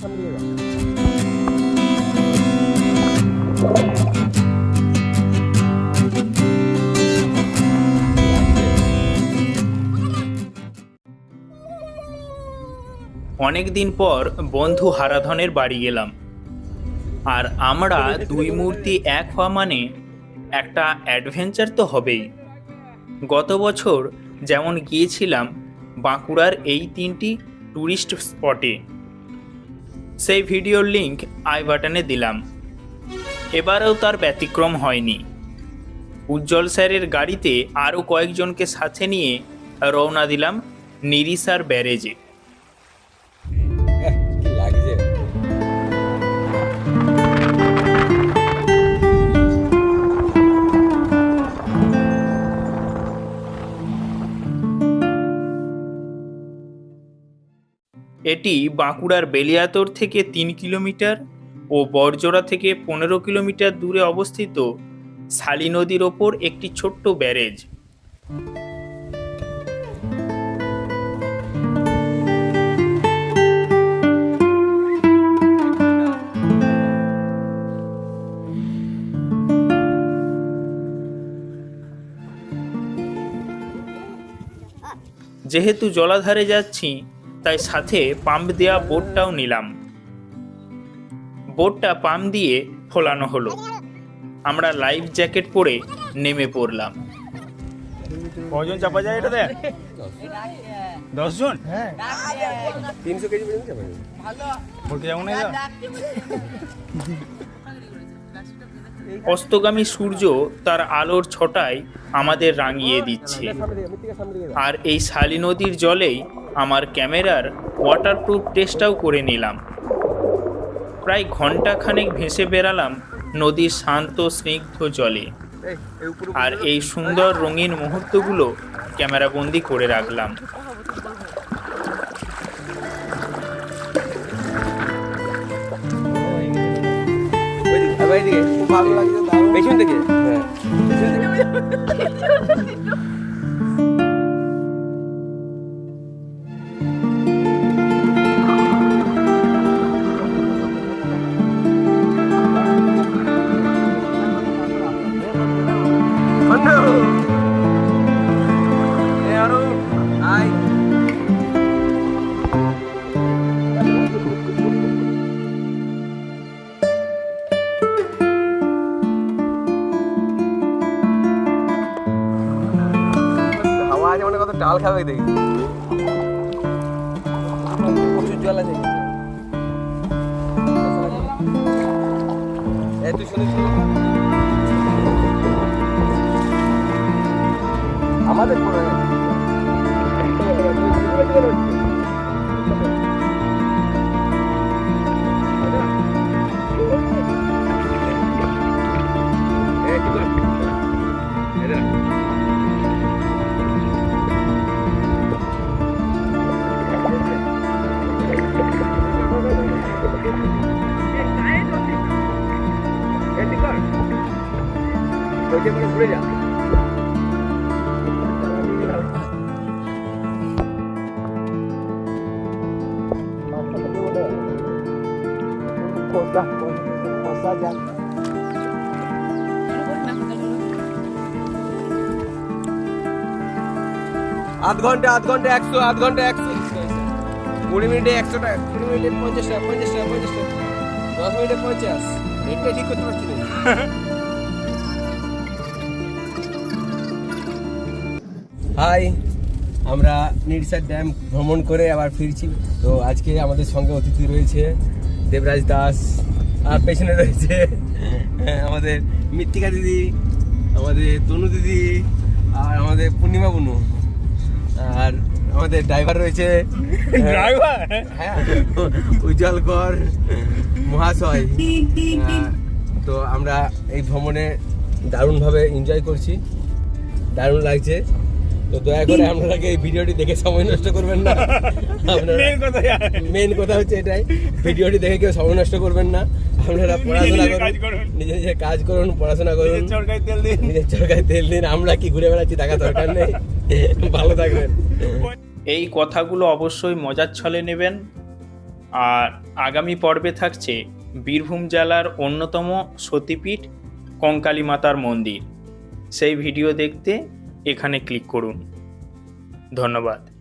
অনেক দিন পর বন্ধু হারাধনের বাড়ি গেলাম আর আমরা দুই মূর্তি এক হওয়া মানে একটা অ্যাডভেঞ্চার তো হবেই। গত বছর যেমন গিয়েছিলাম বাঁকুড়ার এই তিনটি ট্যুরিস্ট স্পটে সেই ভিডিওর লিঙ্ক আই বাটনে দিলাম। এবারেও তার ব্যতিক্রম হয়নি। উজ্জ্বল স্যারের গাড়িতে আরও কয়েকজনকে সাথে নিয়ে রওনা দিলাম নিরিসার ব্যারেজে। এটি বাঁকুড়ার বেলিয়াতর থেকে তিন কিলোমিটার ও বরজোড়া থেকে পনেরো কিলোমিটার দূরে অবস্থিত শালী নদীর ওপর একটি ছোট্ট ব্যারেজ। যেহেতু জলাধারে যাচ্ছি তাই সাথে পাম্প দেওয়া বোটটাও নিলাম। বোটটা পাম্প দিয়ে ফোলানো হলো। আমরা লাইফ জ্যাকেট পরে নেমে পড়লাম। কজন চাপা যায় এটাতে? দশ জন তিনশো কেজি পর্যন্ত যাবে বলতে যাব না এটা? অস্তগামী সূর্য তার আলোর ছটায় আমাদের রাঙিয়ে দিচ্ছে। আর এই শালী নদীর জলেই আমার ক্যামেরার ওয়াটারপ্রুফ টেস্টটাও করে নিলাম। প্রায় ঘন্টাখানেক ভেসে বেড়ালাম নদীর শান্ত, স্নিগ্ধ জলে। আর এই সুন্দর রঙিন মুহূর্তগুলো ক্যামেরাবন্দি করে রাখলাম। ওইদিকে খুব ভালো লাগছে পেছন থেকে হ্যাঁ হাওয়া ডাল খাবে দেখি। প্রচুর জল আছে। এই আমাদের শুনিস আধ ঘণ্টা আধ ঘণ্টা একশো, আধ ঘণ্টা একশো। কুড়ি মিনিটে একশো টাকা, কুড়ি মিনিটে পঞ্চাশ টাকা পঞ্চাশ টাকা পঞ্চাশ টাকা। দশ মিনিটে পঞ্চাশ। রেটটা ঠিক করতে পারছি না। হাই আমরা নিরসার ড্যাম ভ্রমণ করে আবার ফিরছি। তো আজকে আমাদের সঙ্গে অতিথি রয়েছে দেবরাজ দাস আর পেছনে রয়েছে আমাদের মৃত্তিকা দিদি আমাদের তনু দিদি আর আমাদের পূর্ণিমা বুনু। আর আমাদের ড্রাইভার রয়েছে ড্রাইভার? হ্যাঁ উজ্জ্বল কর মহাশয়। তো আমরা এই ভ্রমণে দারুণভাবে এনজয় করছি। দারুণ লাগছে। তো দয়া করে আপনারাকে এই ভিডিওটি দেখে সময় নষ্ট করবেন না? আপনারা মেন কথা মেন কথা হচ্ছে এটাই। ভিডিওটি দেখে কেউ সময় নষ্ট করবেন না। আপনারা পড়াশোনা নিজের করুন। নিজের নিজের কাজ করুন পড়াশোনা করুন। চরকায় তেল দিন। নিজের চরকায় তেল দিন। আমরা কি ঘুরে বেড়াচ্ছি দেখা দরকার নেই। ভালো থাকবেন। এই কথাগুলো অবশ্যই মজার ছলে নেবেন। আর আগামী পর্বে থাকছে বীরভূম জেলার অন্যতম সতীপীঠ কঙ্কালী মাতার মন্দির। সেই ভিডিও দেখতে এখানে ক্লিক করুন। ধন্যবাদ।